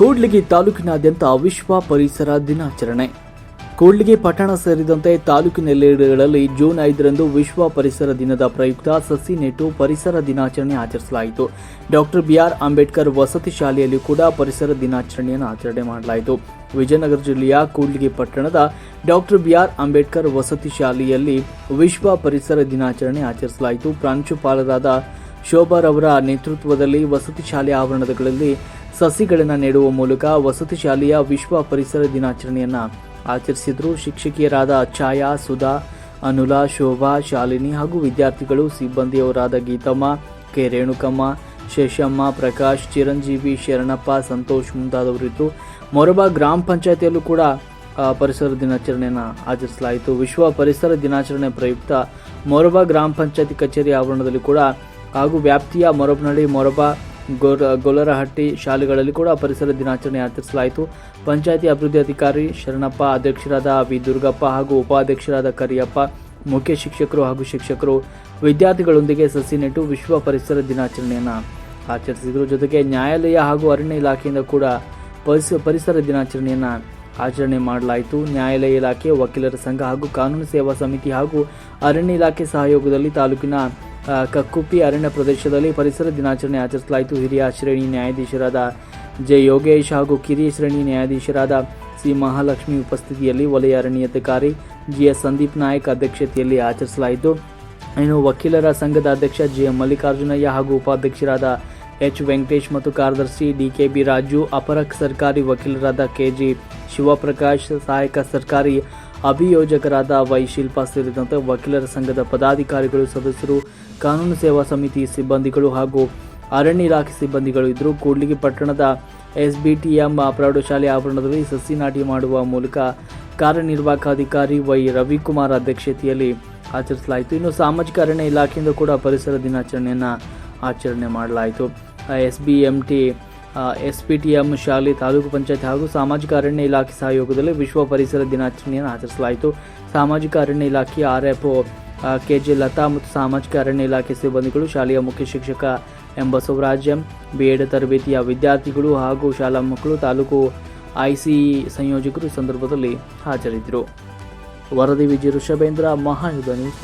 ಕೂಡ್ಲಿಗಿ ತಾಲೂಕಿನಾದ್ಯಂತ ವಿಶ್ವ ಪರಿಸರ ದಿನಾಚರಣೆ. ಕೂಡ್ಲಿಗಿ ಪಟ್ಟಣ ಸೇರಿದಂತೆ ತಾಲೂಕಿನೆಲ್ಲೆಡೆಗಳಲ್ಲಿ ಜೂನ್ ಐದರಂದು ವಿಶ್ವ ಪರಿಸರ ದಿನದ ಪ್ರಯುಕ್ತ ಸಸಿ ನೆಟ್ಟು ಪರಿಸರ ದಿನಾಚರಣೆ ಆಚರಿಸಲಾಯಿತು. ಡಾಕ್ಟರ್ ಬಿಆರ್ ಅಂಬೇಡ್ಕರ್ ವಸತಿ ಶಾಲೆಯಲ್ಲಿ ಕೂಡ ಪರಿಸರ ದಿನಾಚರಣೆಯನ್ನು ಆಚರಣೆ ಮಾಡಲಾಯಿತು. ವಿಜಯನಗರ ಜಿಲ್ಲೆಯ ಕೂಡ್ಲಿಗಿ ಪಟ್ಟಣದ ಡಾಕ್ಟರ್ ಬಿಆರ್ ಅಂಬೇಡ್ಕರ್ ವಸತಿ ಶಾಲೆಯಲ್ಲಿ ವಿಶ್ವ ಪರಿಸರ ದಿನಾಚರಣೆ ಆಚರಿಸಲಾಯಿತು. ಪ್ರಾಂಶುಪಾಲರಾದ ಶೋಭಾರವರ ನೇತೃತ್ವದಲ್ಲಿ ವಸತಿ ಶಾಲೆ ಆವರಣಗಳಲ್ಲಿ ಸಸಿಗಳನ್ನು ನೆಡುವ ಮೂಲಕ ವಸತಿ ಶಾಲೆಯ ವಿಶ್ವ ಪರಿಸರ ದಿನಾಚರಣೆಯನ್ನು ಆಚರಿಸಿದ್ರು. ಶಿಕ್ಷಕಿಯರಾದ ಛಾಯಾ, ಸುಧಾ, ಅನುಲಾ, ಶೋಭಾ, ಶಾಲಿನಿ ಹಾಗೂ ವಿದ್ಯಾರ್ಥಿಗಳು ಸಿಬ್ಬಂದಿಯವರಾದ ಗೀತಮ್ಮ, ಕೆ ರೇಣುಕಮ್ಮ, ಶೇಷಮ್ಮ, ಪ್ರಕಾಶ್, ಚಿರಂಜೀವಿ, ಶರಣಪ್ಪ, ಸಂತೋಷ್ ಮುಂತಾದವರಿದ್ದು ಮೊರಬ ಗ್ರಾಮ ಪಂಚಾಯತಿಯಲ್ಲೂ ಕೂಡ ಪರಿಸರ ದಿನಾಚರಣೆಯನ್ನು ಆಚರಿಸಲಾಯಿತು. ವಿಶ್ವ ಪರಿಸರ ದಿನಾಚರಣೆ ಪ್ರಯುಕ್ತ ಮೊರಬ ಗ್ರಾಮ ಪಂಚಾಯತಿ ಕಚೇರಿ ಆವರಣದಲ್ಲಿ ಕೂಡ ಹಾಗೂ ವ್ಯಾಪ್ತಿಯ ಮೊರಬ್ನಹಳ್ಳಿ ಮೊರಬ, ಗೊರ ಗೊಲ್ಲರಹಟ್ಟಿ ಶಾಲೆಗಳಲ್ಲಿ ಕೂಡ ಪರಿಸರ ದಿನಾಚರಣೆ ಆಚರಿಸಲಾಯಿತು. ಪಂಚಾಯತಿ ಅಭಿವೃದ್ಧಿ ಅಧಿಕಾರಿ ಶರಣಪ್ಪ, ಅಧ್ಯಕ್ಷರಾದ ವಿ. ದುರ್ಗಪ್ಪ ಹಾಗೂ ಉಪಾಧ್ಯಕ್ಷರಾದ ಕರಿಯಪ್ಪ, ಮುಖ್ಯ ಶಿಕ್ಷಕರು ಹಾಗೂ ಶಿಕ್ಷಕರು, ವಿದ್ಯಾರ್ಥಿಗಳೊಂದಿಗೆ ಸಸಿ ನೆಟ್ಟು ವಿಶ್ವ ಪರಿಸರ ದಿನಾಚರಣೆಯನ್ನು ಆಚರಿಸಿದರು. ಜೊತೆಗೆ ನ್ಯಾಯಾಲಯ ಹಾಗೂ ಅರಣ್ಯ ಇಲಾಖೆಯಿಂದ ಕೂಡ ಪರಿಸ, ಪರಿಸರ ದಿನಾಚರಣೆಯನ್ನು ಆಚರಣೆ ಮಾಡಲಾಯಿತು. ನ್ಯಾಯಾಲಯ ಇಲಾಖೆ, ವಕೀಲರ ಸಂಘ ಹಾಗೂ ಕಾನೂನು ಸೇವಾ ಸಮಿತಿ ಹಾಗೂ ಅರಣ್ಯ ಇಲಾಖೆ ಸಹಯೋಗದಲ್ಲಿ ತಾಲೂಕಿನ ಕಕ್ಕುಪ್ಪಿ ಅರಣ್ಯ ಪ್ರದೇಶದಲ್ಲಿ ಪರಿಸರ ದಿನಾಚರಣೆ ಆಚರಿಸಲಾಯಿತು. ಹಿರಿಯ ಶ್ರೇಣಿ ನ್ಯಾಯಾಧೀಶರಾದ ಜೆ ಯೋಗೇಶ್ ಹಾಗೂ ಕಿರಿಯ ಶ್ರೇಣಿ ನ್ಯಾಯಾಧೀಶರಾದ ಸಿ ಮಹಾಲಕ್ಷ್ಮಿ ಉಪಸ್ಥಿತಿಯಲ್ಲಿ ವಲಯ ಅರಣ್ಯಾಧಿಕಾರಿ ಜಿಎಸ್ ಸಂದೀಪ್ ನಾಯಕ್ ಅಧ್ಯಕ್ಷತೆಯಲ್ಲಿ ಆಚರಿಸಲಾಯಿತು. ಇನ್ನು ವಕೀಲರ ಸಂಘದ ಅಧ್ಯಕ್ಷ ಜಿ ಎಂ ಮಲ್ಲಿಕಾರ್ಜುನಯ್ಯ ಹಾಗೂ ಉಪಾಧ್ಯಕ್ಷರಾದ ಎಚ್ ವೆಂಕಟೇಶ್ ಮತ್ತು ಕಾರ್ಯದರ್ಶಿ ಡಿ ಕೆ ಬಿ ರಾಜು, ಅಪರ ಸರ್ಕಾರಿ ವಕೀಲರಾದ ಕೆಜಿ ಶಿವಪ್ರಕಾಶ್, ಸಹಾಯಕ ಸರ್ಕಾರಿ ಅಭಿಯೋಜಕರಾದ ವೈ ಶಿಲ್ಪಾ ಸೇರಿದಂತೆ ವಕೀಲರ ಸಂಘದ ಪದಾಧಿಕಾರಿಗಳು ಸದಸ್ಯರು, ಕಾನೂನು ಸೇವಾ ಸಮಿತಿ ಸಿಬ್ಬಂದಿಗಳು ಹಾಗೂ ಅರಣ್ಯ ಇಲಾಖೆ ಸಿಬ್ಬಂದಿಗಳು ಇದ್ದರು. ಕೂಡ್ಲಿಗಿ ಪಟ್ಟಣದ ಎಸ್ಬಿಟಿಎಂ ಪ್ರೌಢಶಾಲೆ ಆವರಣದಲ್ಲಿ ಸಸಿ ನಾಟಿ ಮಾಡುವ ಮೂಲಕ ಕಾರ್ಯನಿರ್ವಾಹಕಾಧಿಕಾರಿ ವೈ ರವಿಕುಮಾರ್ ಅಧ್ಯಕ್ಷತೆಯಲ್ಲಿ ಆಚರಿಸಲಾಯಿತು. ಇನ್ನು ಸಾಮಾಜಿಕ ಅರಣ್ಯ ಇಲಾಖೆಯಿಂದ ಕೂಡ ಪರಿಸರ ದಿನಾಚರಣೆಯನ್ನು ಆಚರಣೆ ಮಾಡಲಾಯಿತು. S B M T S P T M ಶಾಲೆ ತಾಲೂಕು ಪಂಚಾಯತ್ ಹಾಗೂ ಸಾಮಾಜಿಕ ಅರಣ್ಯ ಇಲಾಖೆ ಸಹಯೋಗದಲ್ಲಿ ವಿಶ್ವ ಪರಿಸರ ದಿನಾಚರಣೆಯನ್ನು ಆಚರಿಸಲಾಯಿತು. ಸಾಮಾಜಿಕ ಅರಣ್ಯ ಇಲಾಖೆ R F K J Latha ಮತ್ತು ಸಾಮಾಜಿಕ ಅರಣ್ಯ ಇಲಾಖೆ ಸಿಬ್ಬಂದಿಗಳು, ಶಾಲೆಯ ಮುಖ್ಯ ಶಿಕ್ಷಕ M Basavaraj M B Ed ತರಬೇತಿಯ ವಿದ್ಯಾರ್ಥಿಗಳು ಹಾಗೂ ಶಾಲಾ ಮಕ್ಕಳು, ತಾಲೂಕು ಐಸಿ ಸಂಯೋಜಕರು ಸಂದರ್ಭದಲ್ಲಿ ಹಾಜರಿದ್ದರು. ವರದಿ ವಿಜಯ ಋಷಭೇಂದ್ರ, ಮಹಾಯುಧ ನ್ಯೂಸ್